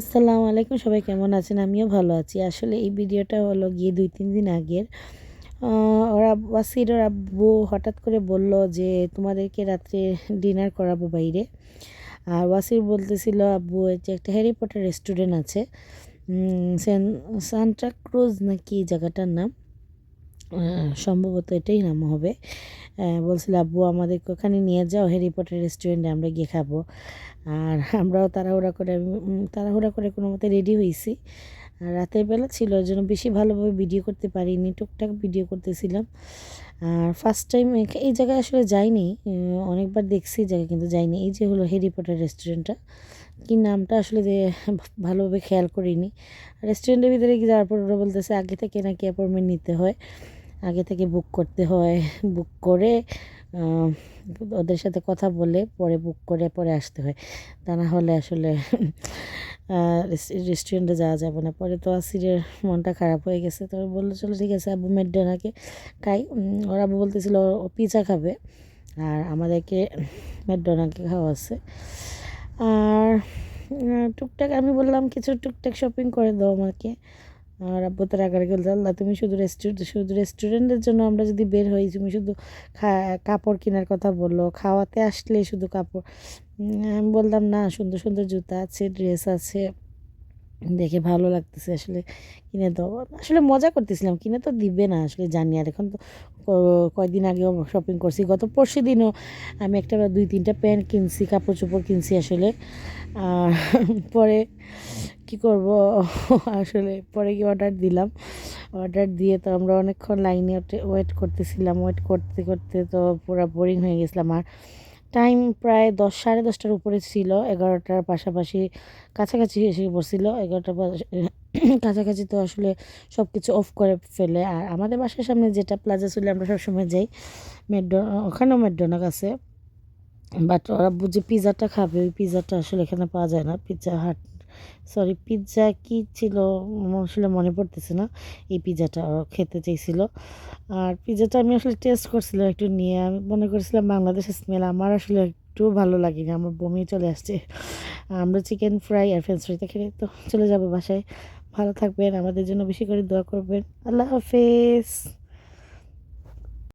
আসসালামু আলাইকুম, সবাই কেমন আছেন? আমিও ভালো আছি। আসলে এই ভিডিওটা হলো গিয়ে দুই, তিন দিন আগের। ওরা ওয়াসির ওর আব্বু হঠাৎ করে বলল যে, তোমাদেরকে রাত্রে ডিনার করাবো বাইরে। আর ওয়াসির বলতেছিল, আব্বু যে একটা হ্যারি পটার রেস্টুরেন্ট আছে সান্টা ক্রুজ নাকি জায়গাটার নাম? সম্ভবত এটাই নাম হবে। বলছিল, আব্বু আমাদেরকে ওখানে নিয়ে যাও হ্যারি পটার রেস্টুরেন্টে আমরা গিয়ে খাব। আর আমরাও তাড়াহুড়া করে তাড়াহুড়া করে কোনো মতে রেডি হয়েছি আর রাতের বেলা ছিল, ওই জন্য বেশি ভালোভাবে ভিডিও করতে পারিনি, টুকটাক ভিডিও করতেছিলাম। আর ফার্স্ট টাইম এই জায়গায় আসলে যাইনি অনেকবার দেখছি জায়গায়, কিন্তু যাইনি। এই যে হলো হ্যারি পটার রেস্টুরেন্টটা কি নামটা আসলে যে ভালোভাবে খেয়াল করিনি। রেস্টুরেন্টের ভিতরে কি যাওয়ার পর ওরা বলতেছে, আগে থেকে নাকি অ্যাপয়েন্টমেন্ট নিতে হয়। আগে থেকে বুক করতে হয়। বুক করে ওদের সাথে কথা বলে পরে বুক করে পরে আসতে হয়। তা না হলে আসলে রেস্টুরেন্টে যাওয়া যাবে না। পরে তো আসিরের মনটা খারাপ হয়ে গেছে। তো বলল চলো ঠিক আছে আবু ম্যাকডোনাকে খাই। উম, ওর আবু বলতেছিল ও পিজা খাবে। আর আমাদেরকে ম্যাকডোনাকে খাওয়া আছে। আর টুকটাক আমি বললাম কিছু টুকটাক শপিং করে দাও আমাকে। আর আব্বু তো রাগারাগি বলতে আল্লাহ, তুমি শুধু রেস্টুরেন্ট শুধু রেস্টুরেন্টের জন্য আমরা যদি বের হই, তুমি শুধু কাপড় কেনার কথা বলল, খাওয়াতে আসলে শুধু কাপড়। আমি বললাম, না, সুন্দর সুন্দর জুতা আছে ড্রেস আছে, দেখে ভালো লাগতেছে আসলে, কিনে দাও। আসলে মজা করতেছিলাম, কিনে তো দিবে না আসলে, জানি আর এখন তো কয়দিন আগেও শপিং করছি, গত পরশু দিনও আমি একটা দুই তিনটা প্যান্ট কিনছি, কাপড় চোপড় কিনছি আসলে পরে কি করব? আসলে পরে কি অর্ডার দিলাম। অর্ডার দিয়ে তো আমরা অনেকক্ষণ লাইনে ওয়েট করতেছিলাম। ওয়েট করতে করতে তো পুরো বোরিং হয়ে গেছিলাম। আর টাইম প্রায় দশ, সাড়ে দশটার উপরে ছিল। এগারোটার পাশাপাশি কাছাকাছি এসে পড়ছিল এগারোটার কাছাকাছি তো আসলে সব কিছু অফ করে ফেলে। আর আমাদের বাসার সামনে যেটা প্লাজা ছিল আমরা সবসময় যাই। মেডো ওখানেও মেডোনাক আছে। বাট ওরা বুঝে পিৎজাটা খাবে। ওই পিৎজাটা আসলে এখানে পাওয়া যায় না। পিৎজা হাট সরি পিৎজা কি ছিল? আসলে মনে পড়তেছে না। এই পিৎজাটা খেতে চাইছিল। আর পিৎজাটা আমি আসলে টেস্ট করছিলাম একটু নিয়ে। আমি মনে করছিলাম বাংলাদেশের স্মেল আমার আসলে একটু ভালো লাগেনি। আমার বমি চলে আসছে। আমরা চিকেন ফ্রাই আর ফ্রেঞ্চ ফ্রাইতে খেলে তো চলে যাব বাসায়। ভালো থাকবেন। আমাদের জন্য বেশি করে দোয়া করবেন। আল্লাহ হাফেজ।